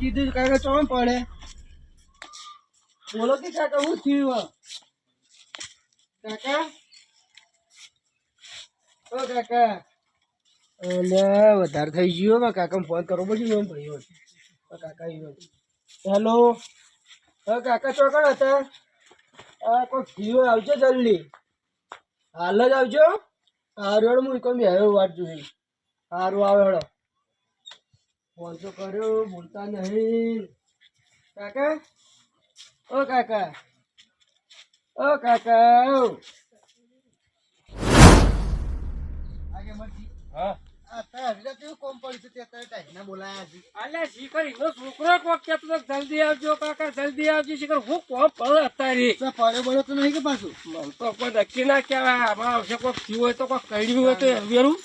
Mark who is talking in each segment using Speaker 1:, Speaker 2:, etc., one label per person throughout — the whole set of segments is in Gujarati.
Speaker 1: કીધું કાકા ચોમ પડે. બોલો કે કાકા, હું થયું કાકા? ઓ કાકા. એટલે વધારે થઈ ગયો મારા કાકા ફોન કરવો પછી એમ ભાઈઓ કાકા હેલો? હા કાકા ચોકડ હતા? આ કોઈ થયું આવજો જલ્દી. હાલ જ આવજો. હારું હેડો, હું કોઈ આવ્યો વાત જોઈ હારું આવે હેડો. ફોન તો કર્યો બોલતા નહીં. કાકા? ઓ કાકા. ઓ કાકા
Speaker 2: હા.
Speaker 1: કોક કહેતો હતો, જલ્દી આવજો કાકા જલ્દી આવજો. શીખર હું કોમ પડે અત્યારે?
Speaker 2: પડ્યો તો નહીં કે પાછું?
Speaker 1: મને તો કોઈ નક્કી ના કહેવાય. આમાં આવશે કોક થયું હોય તો કોક કર્યું હોય તો વેરું.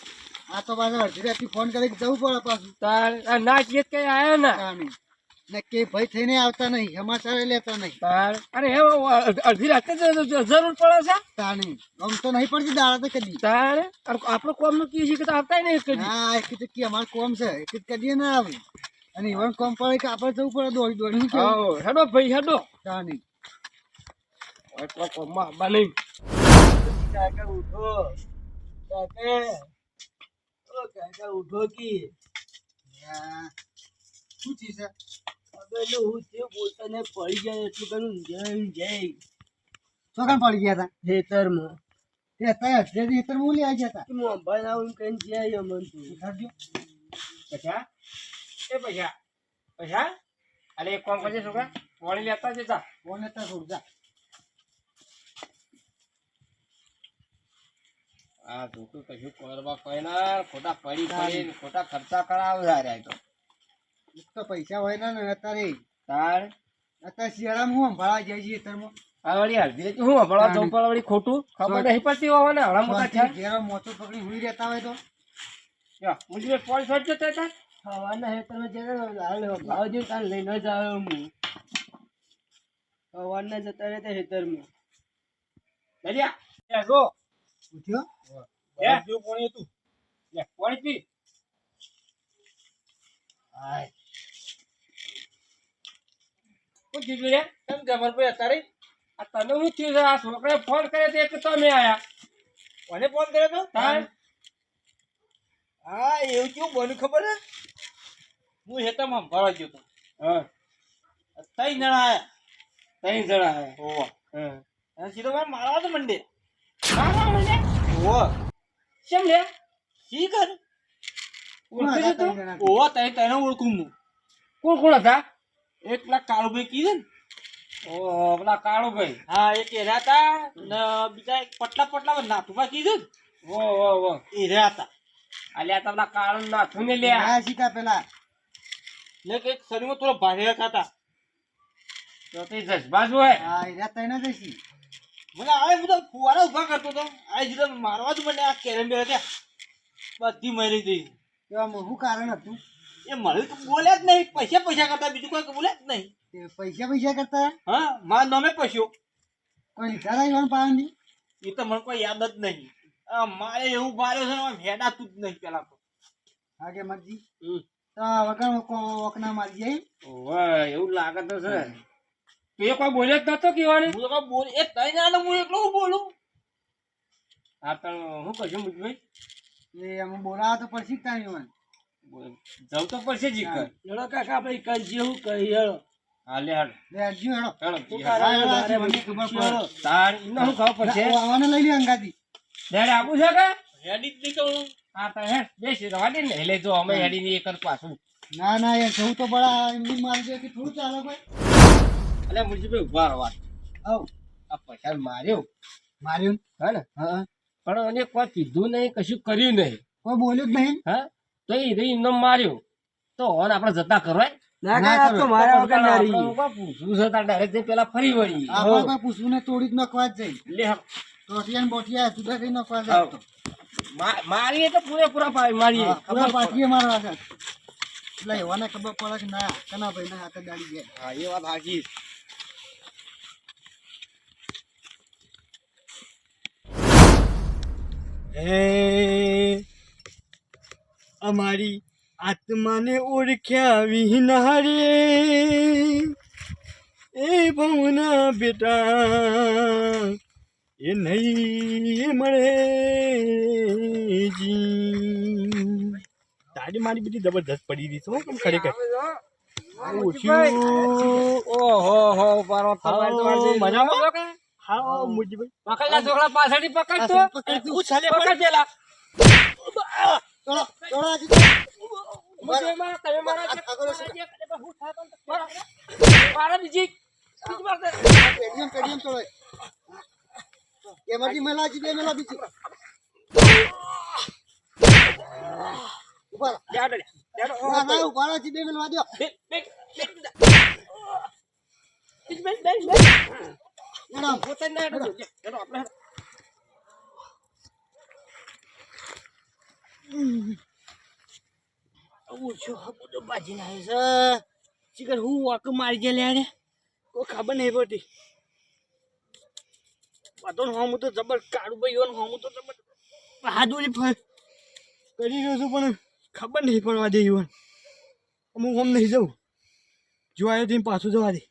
Speaker 2: આ તો પાછું અડધી રાતથી ફોન કરી જવું પડે પાછું.
Speaker 1: તાર ના કીએ કઈ આયા ના.
Speaker 2: ને કે ભાઈ થઈને આવતા નહીં સમાચાર લેતા નહીં.
Speaker 1: તાર અરે હે અડધી રાતે જરૂર પડે છે?
Speaker 2: તાણી ગમ તો નહીં પડતી દાડા તો કદી.
Speaker 1: તાર આપણો કોમનું કી શીખે તો આવતા નહીં કદી
Speaker 2: હા એક તો કે અમારે કોમ છે. એક કરીએ ના આવે. અને ઈવન કોમ પડે કે આપણે જવું પડે દોડી દોડી
Speaker 1: હેડો ભાઈ હેડો.
Speaker 2: તાણી
Speaker 1: એટલા કોમમાં આવવા નહીં કાકા ઉઠો. કાકા. ઓ કાકા ઉઠો કી.
Speaker 2: શું છે?
Speaker 1: પેલું હું જે બોલતા ને પડી જાય એટલું કરું જય જય
Speaker 2: ચોકન પડી ગયા હતા?
Speaker 1: ખેતરમાં.
Speaker 2: તે અડધી હેતર મૂલી આવી ગયા હતા?
Speaker 1: હું અંબાઈ આવું કઈ જાય મન તું.
Speaker 2: ઉઠાડજો.
Speaker 1: પૈસા? એ પૈસા? પૈસા? અરે એક કામ કરજે છોકરા. વળી લેતા જતા.
Speaker 2: વળી લેતા છોડ જા.
Speaker 1: આ છોકરું કશું કરવા કઈ ના ખોટા પડી પડી ખોટા ખર્ચા કરાવે રે તો.
Speaker 2: તો પૈસા હોય ના અત્યારે
Speaker 1: તાર?
Speaker 2: અત્યારે શિયાળામાં હું સંભાળવા જાય છે હેતરમાં
Speaker 1: આ વળી હું હમણાં જવું પડે વળી ખોટું? ખબર નહીં પડતી હોવાને હમણાં મોટા થયા
Speaker 2: ઘેરો મોટો પકડી હુઈ રહેતા હોય તો.
Speaker 1: મુજે જતા હતા હવાના હાલ ભાવ તાર લઈને જ આવ્યો હું. હવાના જતા રહેતા હેતરમાં દરિયા જો
Speaker 2: ઉઠ્યો?
Speaker 1: એ જો પાણી હતું લે પાણી પી. રે કેમ જબર ભાઈ અત્યારે આ તને શું થયું છે? આ છોકરાએ ફોન કર્યો તો એક તમે આયા. કોને ફોન કર્યો તો? તાર
Speaker 3: હા એવું કેવું? બન્યું ખબર છે? હું હેતામાં ભરવા ગયો હતો
Speaker 1: હા.
Speaker 3: ત્રણ જણા આયા.
Speaker 1: ત્રણ જણા આયા.
Speaker 3: ઓવા.
Speaker 1: હા.
Speaker 3: સીધો મારવા તો મંડે.
Speaker 1: મારવા મને
Speaker 3: ઓવા.
Speaker 1: કેમ લે?
Speaker 3: શી કર?
Speaker 1: ઓળખી તું.
Speaker 3: ઓવા તઈ તને ઓળખું હું.
Speaker 1: કોણ કોણ હતા?
Speaker 3: એક કાળુભાઈ કીધું ને.
Speaker 1: ઓ પેલા કાળુભાઈ.
Speaker 3: હા એક એ હતા ને બીજા એક પટલા પટલા નાથુભા કીધું
Speaker 1: ઓ ઓ ઓ
Speaker 3: એ રહ્યા હતા
Speaker 1: અલ્યા તમને કાળું નાથું ને લે
Speaker 2: હા શીખા પેલા.
Speaker 3: ને કે શરીરમાં થોડો ભારે હતા
Speaker 1: તો તે જજબાજ હોય.
Speaker 2: હા એ રહ્યા તઈને જ હશી.
Speaker 3: મને આવે બધા ફુવારા ઊભા કરતો હતો આ જીધો મારવા જ મને આ કેરમ બે હતા બધી મરી ગઈ.
Speaker 2: એવામાં શું કારણ હતું.
Speaker 3: એ મળ્યું તો બોલ્યા જ નહીં. પૈસા પૈસા કરતા બીજું કોઈ બોલ્યા જ નહીં.
Speaker 2: પૈસા પૈસા કરતા?
Speaker 3: હા મારા નામે પૈસો.
Speaker 2: કોઈ લીધા ઈવન પાવાની
Speaker 3: એ તો મને કોઈ યાદ જ નહીં. આ મારે એવું માર્યો છે હેડા તું જ નહીં પેલા તો
Speaker 2: હા કે મરજી તો વગર કો- ઓકના મારી જાય?
Speaker 1: એવું લાગે તો છે. તું એ કોઈ બોલ્યો જ નતો કહેવાની?
Speaker 3: હું તો બોલ એ તઈ ના હું એકલો બોલું?
Speaker 1: હા તો હું કશું મુજભાઈ
Speaker 2: એ અમે બોલાવા તો પડશે તારી.
Speaker 1: જવું તો પડશે જી કર હેડો કાકા ભાઈ કઈ જેવું કહી હેડો. હાલે હાલ.
Speaker 2: લે અજી હેડો.
Speaker 1: હેડો
Speaker 2: તું.
Speaker 1: હેડો,
Speaker 2: મને ખબર પડે.
Speaker 1: તાર ઇને હું ખાવ પડશે?
Speaker 2: ના, આવવાને લઈ લે અંગાથી.
Speaker 1: ડેડ આવું છે કે?
Speaker 3: હેડી જ નીકળું
Speaker 1: હા. તો હેડ બેસી રવા દે ને. એટલે જો અમે હેડી ની એક પાછું.
Speaker 2: ના ના યાર જવું તો બડા એમની મારી જાય કે થોડું ચાલે ભાઈ
Speaker 1: અલે મુરજીભાઈ ઊભા રહવા
Speaker 2: આવ.
Speaker 1: આ પૈસા માર્યો.
Speaker 2: માર્યો
Speaker 1: હા ને?
Speaker 2: હા
Speaker 1: પણ એને કોઈ કીધું નહીં કશું કર્યું નહીં.
Speaker 2: કોઈ બોલ્યું જ નહીં?
Speaker 1: હા? તો એ રહી એમને માર્યો. તો હવે આપણે જતા કરવાય
Speaker 2: ના કરો.
Speaker 1: તો મારા વગર ના રહીએ. પૂછવું છે તાર પેલા ફરી વળી.
Speaker 2: આપણે કોઈ પૂછવું ને તોડી જ નખવા જ જાય
Speaker 1: લે હા.
Speaker 2: ટોટિયા ને બોટિયા જુદા કરી નખવા જ
Speaker 1: આવ.
Speaker 2: જાય
Speaker 1: મારીએ તો પૂરેપૂરા મારીએ.
Speaker 2: હા, પૂરા પાટીએ મારવા છે. એટલે એવાને ખબર પડે કે ના કના ભાઈ ના હાથે ગાડી ગયા.
Speaker 1: હા એ વાત સાચી
Speaker 2: હે. અમારી આત્માને ઓળખ્યા વિના રે એ ભવના બેટા એ નહીં મળે જી. તારી મારી બધી જબરદસ્ત પડી રહી છે કેમ ખરેખર?
Speaker 1: ઓહો હો.
Speaker 2: મજામાં? હા મુરજીભાઈ
Speaker 1: પકડલા છોકરા પાછળથી પકડ તો.
Speaker 2: ઉછાલે
Speaker 1: પકડ પેલા.
Speaker 2: ચલો ચલો આજે
Speaker 1: મુજે મારા, તમે મારા જે-
Speaker 2: આગળ
Speaker 1: મારા જે કરે બહુ થાય પણ તો મારા. બીજી બીજી માર દે.
Speaker 2: પેડિયમ પેડિયમ ચલો એમાંથી મેલા જી બે મેલા બીજી
Speaker 1: ઊભા
Speaker 2: ના ના ઊભા રહો જી બે મેલવા દ્યો
Speaker 1: બે- બે- બે- બીજી બે- બે- બે.
Speaker 2: મેડમ
Speaker 1: પોતે ના હેડો. દેડો આપણે હેડો.
Speaker 2: ઓછો બધો બાજી નાખે છે શીખર હું વાક મારી ગયા લે કોઈ ખબર નહીં પડતી બધો હોમ તો જબર કાળું ભાઈ હોન હોમ તો જબર હાદુરી ફર કરી રહ્યો છું પણ ખબર નહીં પડવા દે યુવાન અમુક હોમ નહીં જવું જો આવ્યો તેમ પાછું જવા દે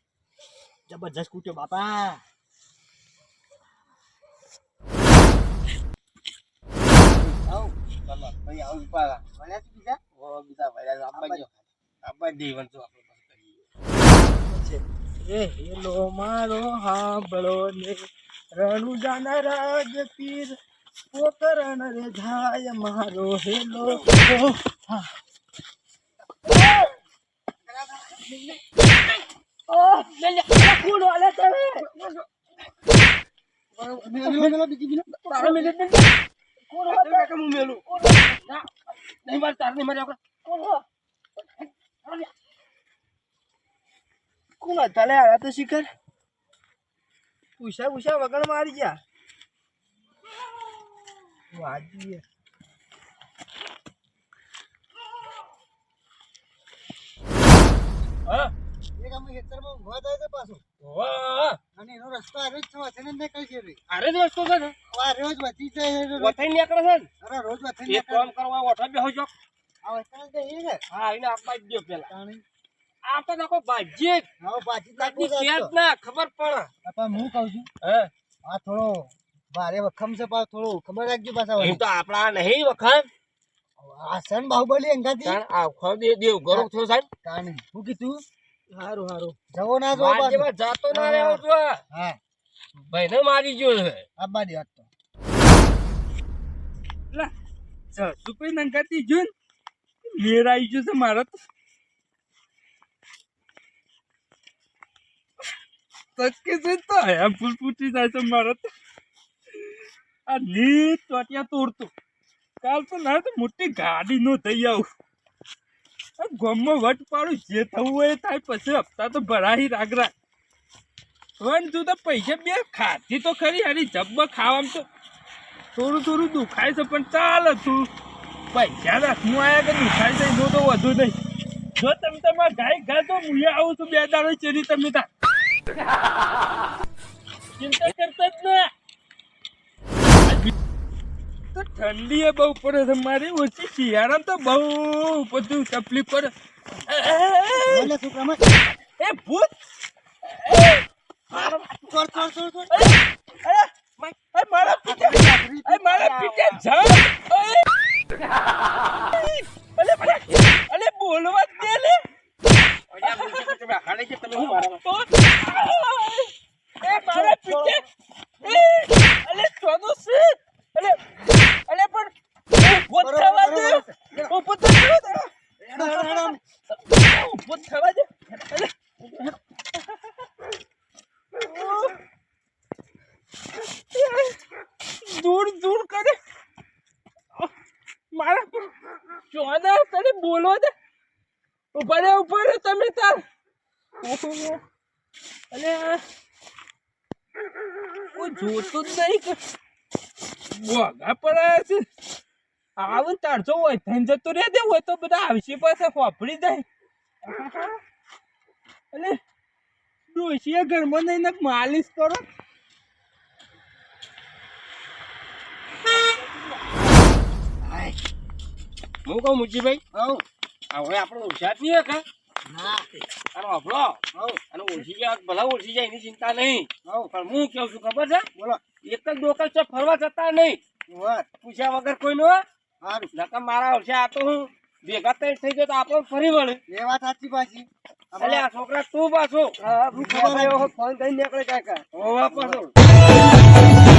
Speaker 2: જબરજસ્ત કૂટ્યો બાપા હેલો મારો હાંભળો ને રણુજાના રાજ પીર પોકરણ રે જાય મારો હેલો ઓ, હા.
Speaker 1: ઓહ, લે લે. અલા, કૂડો, અલા, તમે. તારો મિનિટ નહીં. મારે, તારે નહીં મારે, આપણે.
Speaker 2: કોણ હતા લે આ તો શિખર પૂછા પૂછા વગર મારી ગયા વાજી
Speaker 1: હા.
Speaker 2: એક અમે ખેતરમાં ઊભા થાય છે પાછું
Speaker 1: વાહ.
Speaker 2: અને એનો રસ્તો આરે જ છે વચન જ નીકળી છે રે
Speaker 1: આરે જ છે ને.
Speaker 2: આ રોજ વધી જાય છે
Speaker 1: વથાઈ નીકળે છે ને.
Speaker 2: અરે રોજ
Speaker 1: એક
Speaker 2: નીકળે
Speaker 1: કામ કરવા વથા બેહો છો.
Speaker 2: આ
Speaker 1: હા, એને આપવા જ પેલા.
Speaker 2: તાણી
Speaker 1: આ તો નાખો ભાજી નાખી ના, ખબર પડે.
Speaker 2: પણ હું કહું છું
Speaker 1: હે.
Speaker 2: આ થોડો ભારે વખમ છે પાછો થોડો ખબર રાખજો પાછા વળી.
Speaker 1: તો આપણા નહીં વખાણ
Speaker 2: આ સન બાહુબલી અંગાથી
Speaker 1: દે દેવ ગરમ થયો સાહેબ
Speaker 2: તાણી હું કીધું
Speaker 1: સારું હારું.
Speaker 2: જવો ના જો પાછું.
Speaker 1: જેમાં જાતો ના રહેવો તો
Speaker 2: હા.
Speaker 1: ભાઈને મારી ગયો છે.
Speaker 2: આબા દે આજ તો
Speaker 4: સુપે નંકાતી જોન મેર આવી ગયો છે મારો તો. તકે છે તો એમ ફૂલ ફૂટી જાય છે મારો તો. આ નીટ ટોટિયા તોડતો. કાલ તો ના તો મોટી ગાડી નો થઈ આવું. ગામમાં વટ પાડું, જે થવું હોય થાય, પછી હપ્તા તો ભરાહી રાગરા વન તું તો પૈસા બે ખાતી તો ખરી, હારી જબ્બ ખાવામાં તો થોડું થોડું દુખાય છે, પણ ચાલે તું. પૈસા રાખવું આવ્યા કે દુખાય છે જો તો વધુ નહીં. જો તમે તમારા ગાય ગા તો હું આવું છું, બે દાડો ચેરી તમે તા. ચિંતા કરતા જ ના. ઠંડી એ બહુ પડે છે મારી ઓછી શિયાળા તો બહુ બધું તકલીફ પડે. એ, ભૂત! મારા પીઠે મારા પીઠે ઝાડ ઓય! અલે અલે અલે બોલવા જ દે લે તો એ મારા પીઠે એ અલે ચોનો છે અલે અલે પણ ઊભો થવા દે ઊભો થવા દે ઊભો થવા દે. દૂર દૂર કરે. મારા ચોના તને બોલો દે. ઉપર ઉપર તમે તાર. અને કોઈ જોતું જ નહીં બોગા પડાયા છે. આવું ને તારજો હોય થઈને જતું રે દેવું હોય તો બધા આવશે પાસે ફોફડી જાય. અને ડોશીએ ઘરમાં નહીં ને માલિશ કરો.
Speaker 1: હું કહું મુજીભાઈ?
Speaker 2: હું
Speaker 1: હવે આપણે હોશિયાર છીએ કે?
Speaker 2: હા
Speaker 1: અને વાપરો અને ઓછી જાય ભલા ઓછી જાય એની ચિંતા નહીં. પણ હું કેવું છું ખબર છે?
Speaker 2: બોલો.
Speaker 1: એક જ ડોકલ છે ફરવા જતા નહીં.
Speaker 2: વાત.
Speaker 1: પૂછ્યા વગર કોઈનો
Speaker 2: સારું
Speaker 1: નકર મારા હશે આ તો હું ભેગા થઈ થઈ ગયો તો આપણો ફરી વળે.
Speaker 2: એ વાત સાચી પાછી.
Speaker 1: એટલે આ છોકરા તું પાછો.
Speaker 2: ફોન કરીને નીકળે કાકા
Speaker 1: હોવા પાછો.